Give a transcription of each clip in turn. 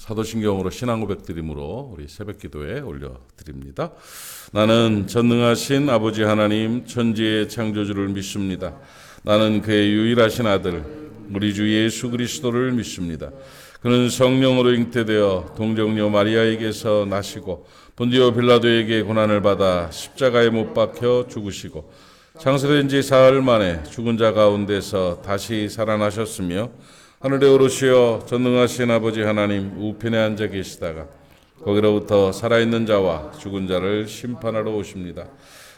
사도신경으로 신앙 고백 드림으로 우리 새벽 기도에 올려 드립니다. 나는 전능하신 아버지 하나님 천지의 창조주를 믿습니다. 나는 그의 유일하신 아들 우리 주 예수 그리스도를 믿습니다. 그는 성령으로 잉태되어 동정녀 마리아에게서 나시고 본디오 빌라도에게 고난을 받아 십자가에 못 박혀 죽으시고 장사된 지 사흘 만에 죽은 자 가운데서 다시 살아나셨으며 하늘에 오르시어 전능하신 아버지 하나님 우편에 앉아 계시다가 거기로부터 살아있는 자와 죽은 자를 심판하러 오십니다.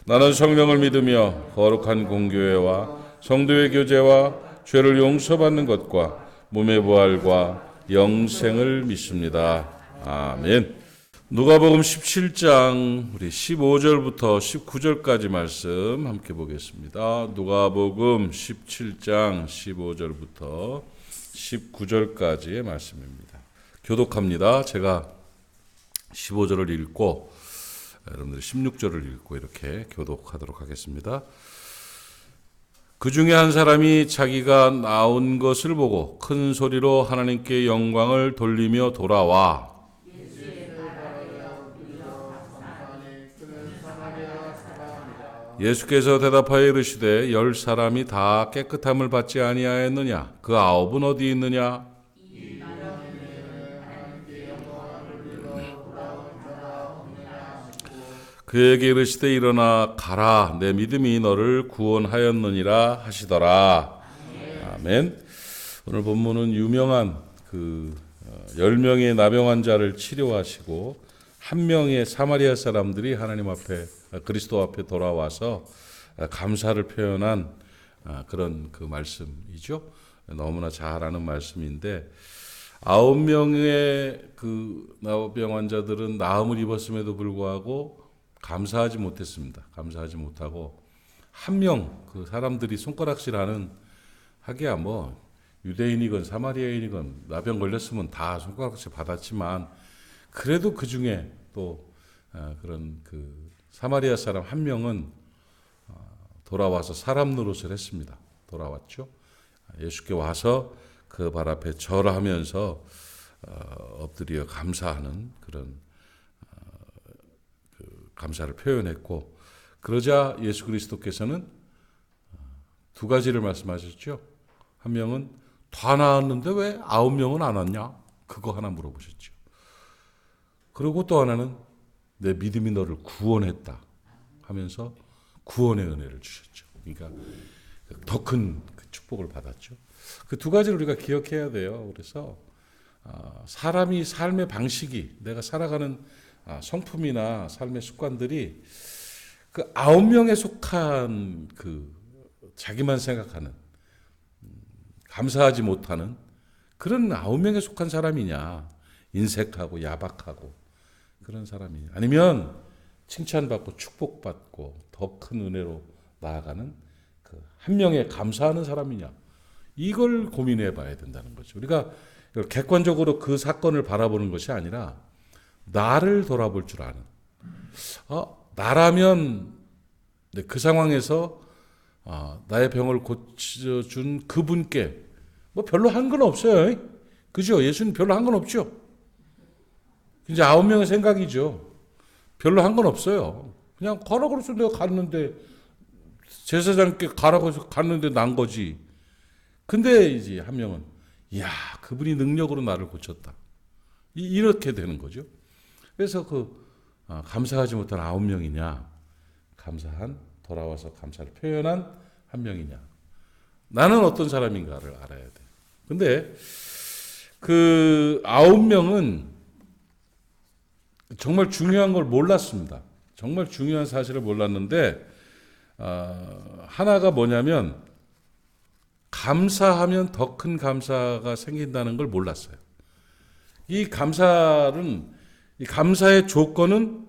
나는 성령을 믿으며 거룩한 공교회와 성도의 교제와 죄를 용서받는 것과 몸의 부활과 영생을 믿습니다. 아멘. 누가복음 17장 우리 15절부터 19절까지 말씀 함께 보겠습니다. 누가복음 17장 15절부터 19절까지의 말씀입니다. 교독합니다. 제가 15절을 읽고 여러분들이 16절을 읽고 이렇게 교독하도록 하겠습니다. 그 중에 한 사람이 자기가 나온 것을 보고 큰 소리로 하나님께 영광을 돌리며 돌아와 예수께서 대답하여 이르시되 열 사람이 다 깨끗함을 받지 아니하였느냐? 그 아홉은 어디 있느냐? 그에게 이르시되 일어나 가라. 내 믿음이 너를 구원하였느니라 하시더라. 아멘. 오늘 본문은 유명한 그 어, 10명의 나병 환자를 치료하시고 한 명의 사마리아 사람들이 하나님 앞에 그리스도 앞에 돌아와서 감사를 표현한 아, 그런 그 말씀이죠. 너무나 잘 아는 말씀인데 아홉 명의 그 나병 환자들은 나음을 입었음에도 불구하고 감사하지 못했습니다. 감사하지 못하고 한 명 그 사람들이 손가락질하는 하기야 뭐 유대인이건 사마리아인이건 나병 걸렸으면 다 손가락질 받았지만 그래도 그 중에 또 아, 그런 그 사마리아 사람 한 명은 어, 돌아와서 사람 노릇을 했습니다. 돌아왔죠. 예수께 와서 그 발 앞에 절하면서 어, 엎드려 감사하는 그런 어, 그 감사를 표현했고 그러자 예수 그리스도께서는 두 가지를 말씀하셨죠. 한 명은 다 나았는데 왜 아홉 명은 안 왔냐? 그거 하나 물어보셨죠. 그리고 또 하나는 내 믿음이 너를 구원했다 하면서 구원의 은혜를 주셨죠. 그러니까 더 큰 그 축복을 받았죠. 그 두 가지를 우리가 기억해야 돼요. 그래서 아, 사람이 삶의 방식이 내가 살아가는 아, 성품이나 삶의 습관들이 그 아홉 명에 속한 그 자기만 생각하는 음, 감사하지 못하는 그런 아홉 명에 속한 사람이냐 인색하고 야박하고 그런 사람이 아니면 칭찬받고 축복받고 더 큰 은혜로 나아가는 그 한 명에 감사하는 사람이냐 이걸 고민해 봐야 된다는 거죠. 우리가 객관적으로 그 사건을 바라보는 것이 아니라 나를 돌아볼 줄 아는 어, 나라면 그 상황에서 어, 나의 병을 고쳐준 그분께 뭐 별로 한 건 없어요. 그죠? 예수는 별로 한 건 없죠. 이제 아홉 명의 생각이죠. 별로 한 건 없어요. 그냥 가라 그래서 내가 갔는데 제사장께 가라고 해서 갔는데 난 거지. 근데 이제 한 명은 야 그분이 능력으로 나를 고쳤다. 이, 렇게 되는 거죠. 그래서 그 아, 감사하지 못한 아홉 명이냐, 감사한 돌아와서 감사를 표현한 한 명이냐. 나는 어떤 사람인가를 알아야 돼. 근데 그 아홉 명은 정말 중요한 걸 몰랐습니다. 정말 중요한 사실을 몰랐는데 어, 하나가 뭐냐면 감사하면 더 큰 감사가 생긴다는 걸 몰랐어요. 이 감사는 이 감사의 조건은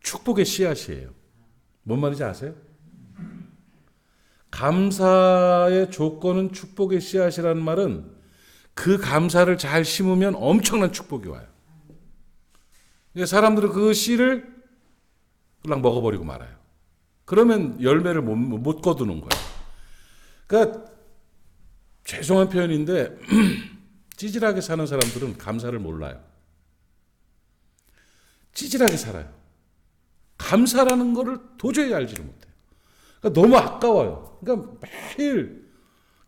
축복의 씨앗이에요. 뭔 말인지 아세요? 감사의 조건은 축복의 씨앗이라는 말은 그 감사를 잘 심으면 엄청난 축복이 와요. 사람들은 그 씨를 그냥 먹어버리고 말아요. 그러면 열매를 못, 못 거두는 거예요. 그러니까 죄송한 표현인데 찌질하게 사는 사람들은 감사를 몰라요. 찌질하게 살아요. 감사라는 것을 도저히 알지를 못해요. 그러니까 너무 아까워요. 그러니까 매일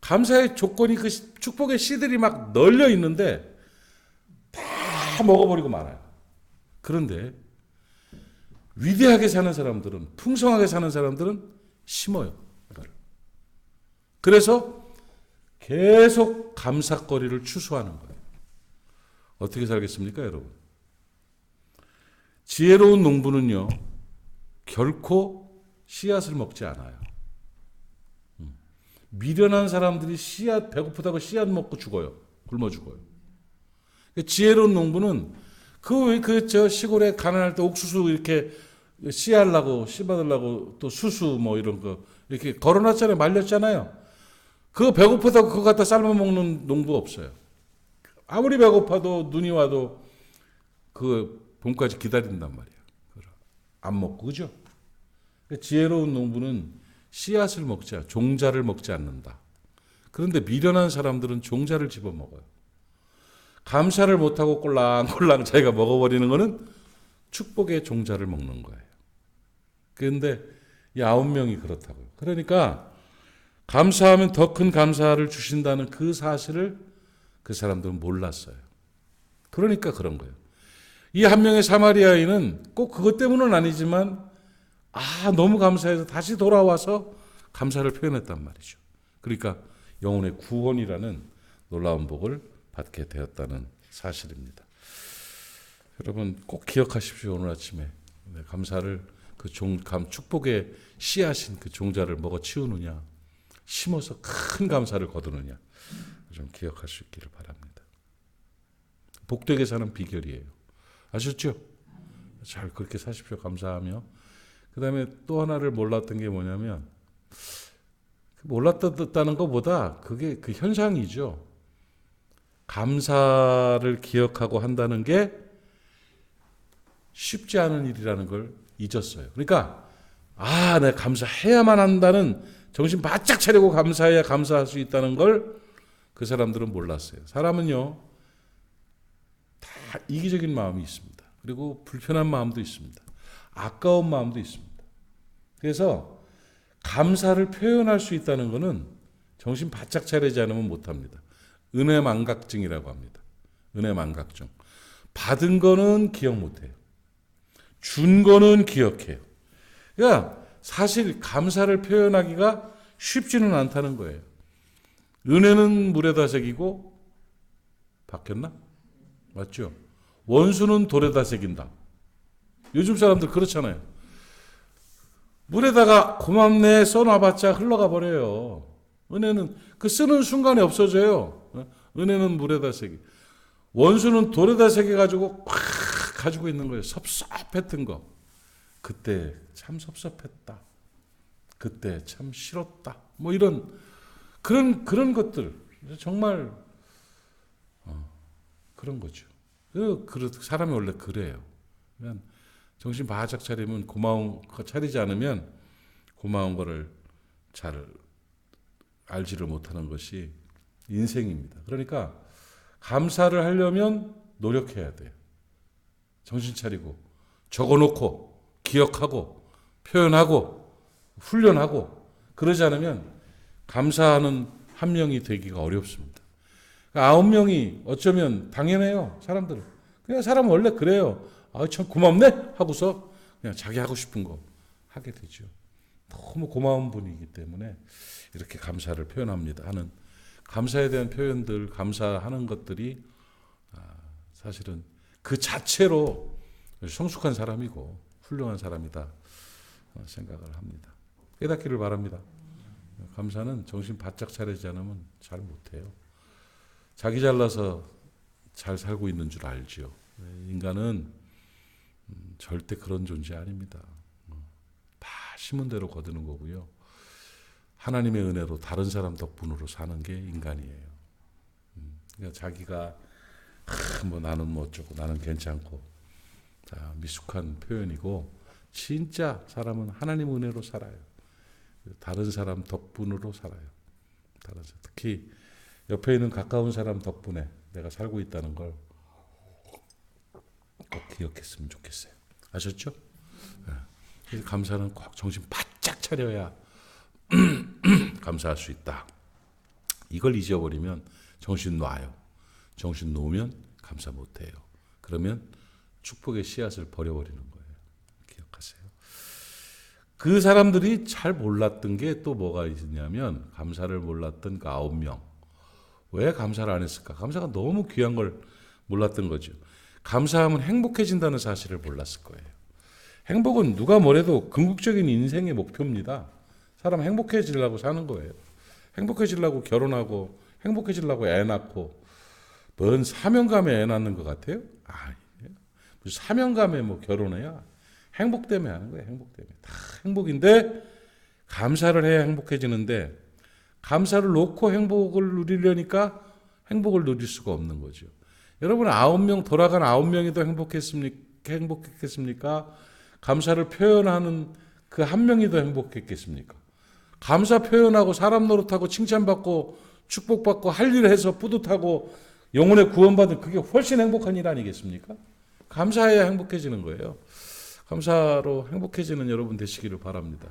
감사의 조건이 그 축복의 씨들이 막 널려 있는데 다 먹어버리고 말아요. 그런데 위대하게 사는 사람들은 풍성하게 사는 사람들은 심어요. 그래서 계속 감사거리를 추수하는 거예요. 어떻게 살겠습니까, 여러분? 지혜로운 농부는요, 결코 씨앗을 먹지 않아요. 음. 미련한 사람들이 씨앗, 배고프다고 씨앗 먹고 죽어요. 굶어 죽어요. 지혜로운 농부는 그, 그, 저 시골에 가난할 때 옥수수 이렇게 씨하려고, 씨받으려고 또 수수 뭐 이런 거 이렇게 걸어놨잖아요. 말렸잖아요. 그거 배고프다고 그거 갖다 삶아 먹는 농부 없어요. 아무리 배고파도 눈이 와도 그 봄까지 기다린단 말이야. 안 먹고, 그죠? 그러니까 지혜로운 농부는 씨앗을 않- 종자를 먹지 않는다. 그런데 미련한 사람들은 종자를 집어 먹어요. 감사를 못하고 꼴랑꼴랑 자기가 먹어버리는 거는 축복의 종자를 먹는 거예요. 그런데 이 아홉 명이 그렇다고요. 그러니까 감사하면 더 큰 감사를 주신다는 그 사실을 그 사람들은 몰랐어요. 그러니까 그런 거예요. 이 한 명의 사마리아인은 꼭 그것 때문은 아니지만 아 너무 감사해서 다시 돌아와서 감사를 표현했단 말이죠. 그러니까 영혼의 구원이라는 놀라운 복을 받게 되었다는 사실입니다. 여러분 꼭 기억하십시오 오늘 아침에 네, 감사를 그 종, 감, 축복의 씨앗인 그 종자를 먹어 치우느냐 심어서 큰 감사를 거두느냐 좀 기억할 수 있기를 바랍니다. 복되게 사는 비결이에요. 아셨죠? 잘 그렇게 사십시오. 감사하며. 그 다음에 또 하나를 몰랐던 게 뭐냐면, 몰랐다는 것보다 그게 그 현상이죠. 감사를 기억하고 한다는 게 쉽지 않은 일이라는 걸 잊었어요. 그러니까, 아, 내가 감사해야만 한다는 정신 바짝 차리고 감사해야 감사할 수 있다는 걸 그 사람들은 몰랐어요. 사람은요, 다 이기적인 마음이 있습니다. 그리고 불편한 마음도 있습니다. 아까운 마음도 있습니다. 그래서 감사를 표현할 수 있다는 것은 정신 바짝 차리지 않으면 못합니다. 은혜 망각증이라고 합니다. 은혜 망각증. 받은 거는 기억 못해요. 준 거는 기억해요. 그러니까 사실 감사를 표현하기가 쉽지는 않다는 거예요. 은혜는 물에다 새기고 바뀌었나? 맞죠? 원수는 돌에다 새긴다. 요즘 사람들 그렇잖아요. 물에다가 고맙네 써놔봤자 흘러가 버려요. 은혜는 그 쓰는 순간에 없어져요. 은혜는 물에다 새기. 원수는 돌에다 새겨가지고 꽉 가지고 있는 거예요. 섭섭했던 거. 그때 참 섭섭했다. 그때 참 싫었다. 뭐 이런 그런 그런 것들 정말 어, 그런 거죠. 그, 그 사람이 원래 그래요. 그냥 정신 바짝 차리면 고마운 거 차리지 않으면 고마운 거를 잘 알지를 못하는 것이 인생입니다. 그러니까 감사를 하려면 노력해야 돼요. 정신 차리고 적어놓고 기억하고 표현하고 훈련하고 그러지 않으면 감사하는 한 명이 되기가 어렵습니다. 그러니까 아홉 명이 어쩌면 당연해요. 사람들은. 그냥 사람은 원래 그래요. 아, 참 고맙네? 하고서 그냥 자기 하고 싶은 거 하게 되죠. 너무 고마운 분이기 때문에 이렇게 감사를 표현합니다. 하는 감사에 대한 표현들, 감사하는 것들이 아, 사실은 그 자체로 성숙한 사람이고 훌륭한 사람이다 생각을 합니다. 깨닫기를 바랍니다. 감사는 정신 바짝 차리지 않으면 잘 못해요. 자기 잘나서 잘 살고 있는 줄 알지요. 인간은 음, 절대 그런 존재 아닙니다. 어, 다 심은 대로 거두는 거고요. 하나님의 은혜로 다른 사람 덕분으로 사는 게 인간이에요. 음, 그러니까 자기가 아, 뭐 나는 뭐 어쩌고 나는 괜찮고 자, 미숙한 표현이고 진짜 사람은 하나님 은혜로 살아요. 다른 사람 덕분으로 살아요. 다른 사람. 특히 옆에 있는 가까운 사람 덕분에 내가 살고 있다는 걸 꼭 기억했으면 좋겠어요. 아셨죠? 예. 그래서 감사는 꼭 정신 바짝 차려야 감사할 수 있다. 이걸 잊어버리면 정신 놔요. 정신 놓으면 감사 못해요. 그러면 축복의 씨앗을 버려버리는 거예요. 기억하세요. 그 사람들이 잘 몰랐던 게 또 뭐가 있냐면 감사를 몰랐던 그 아홉 명. 왜 감사를 안 했을까? 감사가 너무 귀한 걸 몰랐던 거죠. 감사하면 행복해진다는 사실을 몰랐을 거예요. 행복은 누가 뭐래도 궁극적인 인생의 목표입니다. 사람 행복해지려고 사는 거예요. 행복해지려고 결혼하고 행복해지려고 애 낳고 뭔 사명감에 애 낳는 것 같아요? 아, 무슨 사명감에 뭐 결혼해야 행복 때문에 하는 거예요. 행복 때문에 다 행복인데 감사를 해야 행복해지는데 감사를 놓고 행복을 누리려니까 행복을 누릴 수가 없는 거죠. 여러분 아홉 명 돌아간 아홉 명이 더 행복했습니까? 행복했겠습니까? 감사를 표현하는 그 한 명이 더 행복했겠습니까? 감사 표현하고 사람 노릇하고 칭찬받고 축복받고 할일 해서 뿌듯하고 영혼의 구원받은 그게 훨씬 행복한 일 아니겠습니까? 감사해야 행복해지는 거예요. 감사로 행복해지는 여러분 되시기를 바랍니다.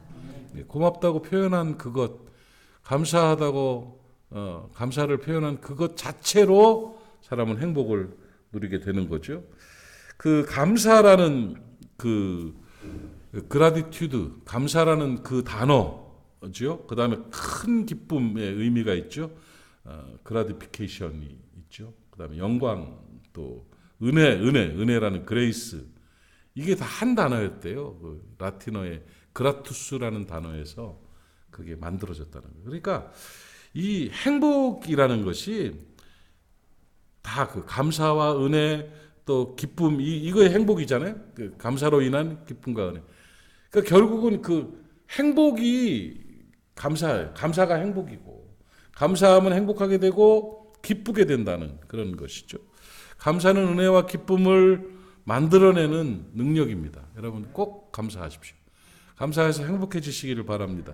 예, 고맙다고 표현한 그것, 감사하다고 어, 감사를 표현한 그것 자체로 사람은 행복을 누리게 되는 거죠. 그 감사라는 그 그라디튜드, 감사라는 그 단어 죠. 그 다음에 큰 기쁨의 의미가 있죠. 어, 그라디피케이션이 있죠. 그 다음에 영광 또 은혜, 은혜, 은혜라는 그레이스 이게 다 한 단어였대요. 그 라틴어의 그라투스라는 단어에서 그게 만들어졌다는 거예요. 그러니까 이 행복이라는 것이 다 그 감사와 은혜 또 기쁨 이 이거의 행복이잖아요. 그 감사로 인한 기쁨과 은혜. 그러니까 결국은 그 행복이 감사예요. 감사가 행복이고 감사하면 행복하게 되고 기쁘게 된다는 그런 것이죠. 감사는 은혜와 기쁨을 만들어내는 능력입니다. 여러분 꼭 감사하십시오. 감사해서 행복해지시기를 바랍니다.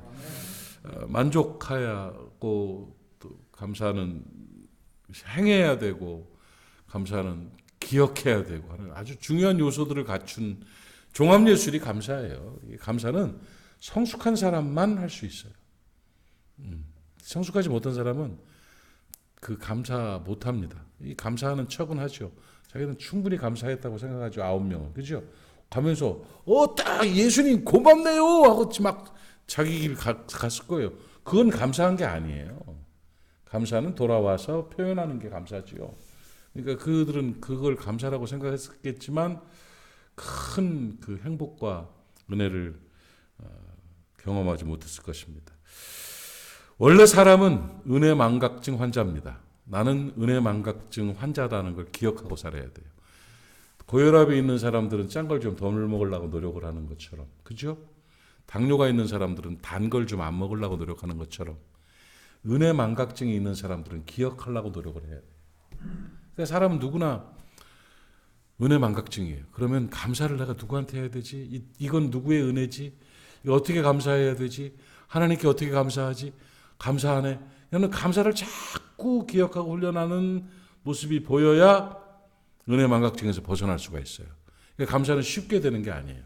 어, 만족하고 또 감사는 행해야 되고 감사는 기억해야 되고 하는 아주 중요한 요소들을 갖춘 종합예술이 감사예요. 이 감사는 성숙한 사람만 할 수 있어요. 음, 성숙하지 못한 사람은 그 감사 못합니다. 이 감사하는 척은 하죠. 자기는 충분히 감사했다고 생각하죠. 아홉 명은 그죠? 가면서 어딱 예수님 고맙네요 하고 막 자기 길 가, 갔을 거예요. 그건 감사한 게 아니에요. 감사는 돌아와서 표현하는 게 감사지요. 그러니까 그들은 그걸 감사라고 생각했겠지만 큰 그 행복과 은혜를 어, 경험하지 못했을 것입니다. 원래 사람은 은혜 망각증 환자입니다. 나는 은혜 망각증 환자다는 걸 기억하고 살아야 돼요. 고혈압이 있는 사람들은 짠 걸좀더 먹으려고 노력을 하는 것처럼, 그죠? 당뇨가 있는 사람들은 단 걸 좀 안 먹으려고 노력하는 것처럼, 은혜 망각증이 있는 사람들은 기억하려고 노력을 해야 돼요. 그러니까 사람은 누구나 은혜 망각증이에요. 그러면 감사를 내가 누구한테 해야 되지? 이, 이건 누구의 은혜지? 어떻게 감사해야 되지? 하나님께 어떻게 감사하지? 감사하네. 이는 감사를 자꾸 기억하고 훈련하는 모습이 보여야 은혜 망각증에서 벗어날 수가 있어요. 그러니까 감사는 쉽게 되는 게 아니에요.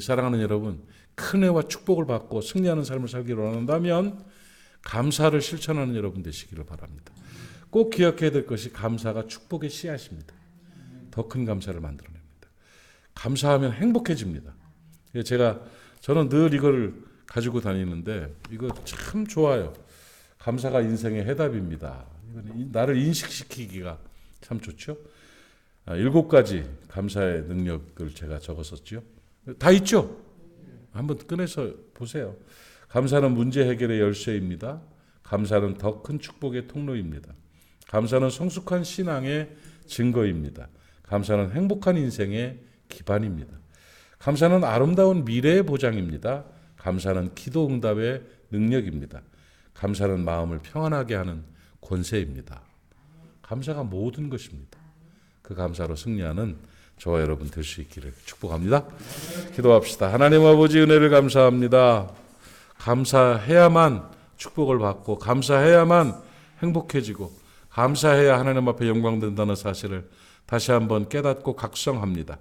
사랑하는 여러분, 큰 은혜와 축복을 받고 승리하는 삶을 살기를 원한다면 감사를 실천하는 여러분 되시기를 바랍니다. 꼭 기억해야 될 것이 감사가 축복의 씨앗입니다. 더 큰 감사를 만들어냅니다. 감사하면 행복해집니다. 제가 저는 늘 이거를 가지고 다니는데 이거 참 좋아요. 감사가 인생의 해답입니다. 나를 인식시키기가 참 좋죠. 아, 일곱 가지 감사의 능력을 제가 적었었죠. 다 있죠. 한번 꺼내서 보세요. 감사는 문제 해결의 열쇠입니다. 감사는 더 큰 축복의 통로입니다. 감사는 성숙한 신앙의 증거입니다. 감사는 행복한 인생의 기반입니다. 감사는 아름다운 미래의 보장입니다. 감사는 기도 응답의 능력입니다. 감사는 마음을 평안하게 하는 권세입니다. 감사가 모든 것입니다. 그 감사로 승리하는 저와 여러분 될 수 있기를 축복합니다. 기도합시다. 하나님 아버지 은혜를 감사합니다. 감사해야만 축복을 받고 감사해야만 행복해지고 감사해야 하나님 앞에 영광된다는 사실을 다시 한번 깨닫고 각성합니다.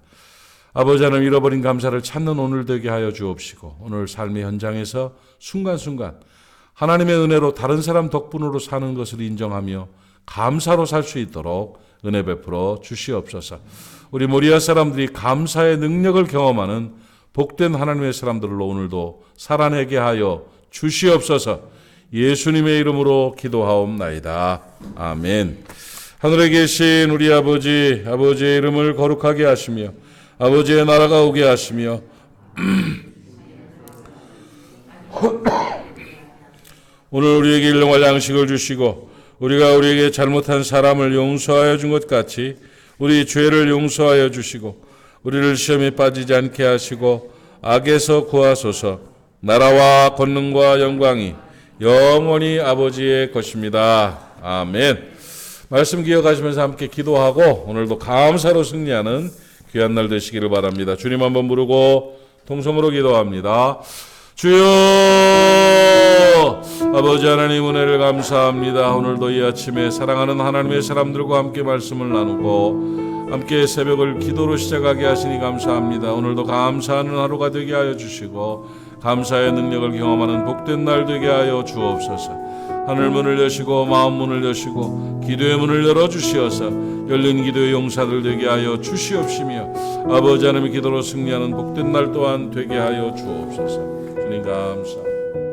아버지 하나님 잃어버린 감사를 찾는 오늘 되게 하여 주옵시고 오늘 삶의 현장에서 순간순간 하나님의 은혜로 다른 사람 덕분으로 사는 것을 인정하며 감사로 살 수 있도록 은혜 베풀어 주시옵소서. 우리 모리아 사람들이 감사의 능력을 경험하는 복된 하나님의 사람들로 오늘도 살아내게 하여 주시옵소서. 예수님의 이름으로 기도하옵나이다. 아멘. 하늘에 계신 우리 아버지, 아버지의 이름을 거룩하게 하시며 아버지의 나라가 오게 하시며 오늘 우리에게 일용할 양식을 주시고 우리가 우리에게 잘못한 사람을 용서하여 준 것 같이 우리 죄를 용서하여 주시고 우리를 시험에 빠지지 않게 하시고 악에서 구하소서 나라와 권능과 영광이 영원히 아버지의 것입니다. 아멘. 말씀 기억하시면서 함께 기도하고 오늘도 감사로 승리하는 귀한 날 되시기를 바랍니다. 주님 한번 부르고 통성으로 기도합니다. 주여 아버지 하나님 은혜를 감사합니다. 오늘도 이 아침에 사랑하는 하나님의 사람들과 함께 말씀을 나누고 함께 새벽을 기도로 시작하게 하시니 감사합니다. 오늘도 감사하는 하루가 되게 하여 주시고 감사의 능력을 경험하는 복된 날 되게 하여 주옵소서. 하늘 문을 여시고 마음 문을 여시고 기도의 문을 열어 주시어서 열린 기도의 용사들 되게 하여 주시옵시며 아버지 하나님의 기도로 승리하는 복된 날 또한 되게 하여 주옵소서. 주님 감사합니다.